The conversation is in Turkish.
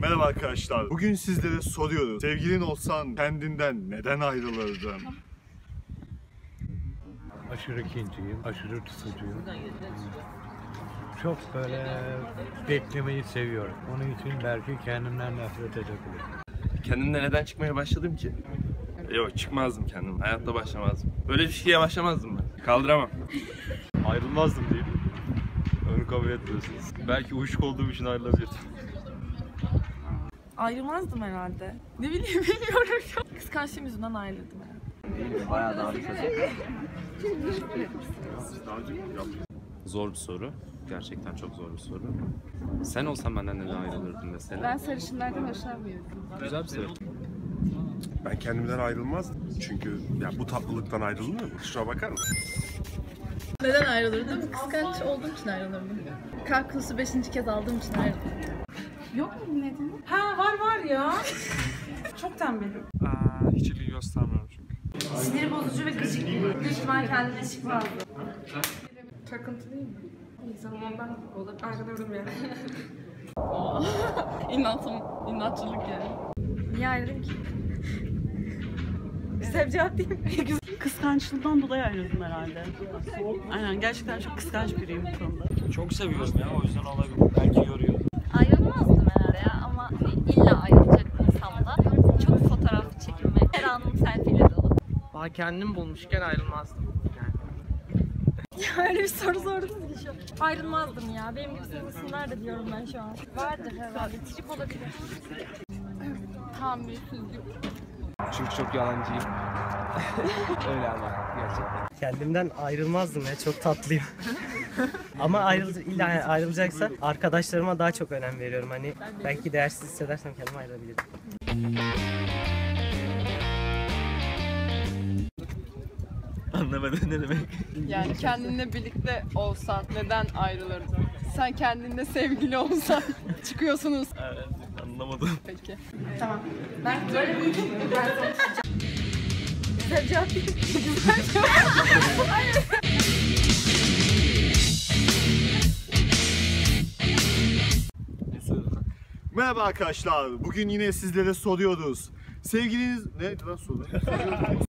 Merhaba arkadaşlar. Bugün sizlere soruyoruz. Sevgilin olsan kendinden neden ayrılırdın? Aşırı kinciyim, aşırı tutucuyum. Çok böyle beklemeyi seviyorum. Onun için belki kendimden nefret edebilirim. Kendimden neden çıkmaya başladım ki? Yok çıkmazdım kendim. Hayatta başlamazdım. Böyle bir şeye başlamazdım ben. Kaldıramam. Ayrılmazdım diyeyim. Onu kabul etmiyorsunuz. Belki uyuşuk olduğum için ayrılabilirdim. Ayrılmazdım herhalde. Ne bileyim bilmiyorum ya. Kıskançlığım yüzünden ayrıldım herhalde. Zor bir soru. Gerçekten çok zor bir soru. Sen olsan benden neden ayrılırdın mesela? Ben sarışınlardan hoşlanmıyorum. Güzel bir soru. Ben kendimden ayrılmazdım. Çünkü ya bu tatlılıktan ayrılmıyor mu? Kusura bakar mısın? Neden ayrılırdım? Kıskanç olduğum için ayrılırdım. Kalp kılısı beşinci kez aldığım için ayrıldım. Yok mu bir nedeni? Ha var ya. Çok tembelim. hiç ilgi göstermiyorum çünkü. Sinir bozucu ve gıcık. İhtimal kendine çıkmazdı. Takıntı değil mi? Zaman ben olup ayrılırdım yani. İnatım, inatçılık yani. Niye ayrıldın ki? Cevap değil mi? Kıskançlığından dolayı ayrıldım herhalde. Aynen gerçekten çok kıskanç biriyim bu konuda. Çok seviyorum ya o yüzden olabilir. Belki yoruyor. Ayrılmazdım herhalde ya ama illa ayrılacaksam da çok fotoğraf çekinme. Her anım selfie'yle Valla kendim bulmuşken ayrılmazdım. Öyle bir soru sordunuz ki şu an. Ayrılmazdım ya. Benim gibi sevgilisinler de diyorum ben şu an. Vardır herhalde. Trip olabilir. Tahammülsüzlük. Çünkü çok yalancıyım. Öyle ama gerçekten. Kendimden ayrılmazdım ya çok tatlıyım. Ama ayrıl illa ayrılacaksa arkadaşlarıma daha çok önem veriyorum. Hani belki değersiz hissedersem kendimi ayrılabilirim. Anlamadım ne demek. Yani kendinle birlikte olsan neden ayrılırdın? Sen kendinle sevgili olsan çıkıyorsunuz. Evet anlamadım. Peki. Ben böyle bir ben Güzel bir cevap değil. Merhaba arkadaşlar. Bugün yine sizlere soruyoruz. Sevgiliniz... Ne lan soru?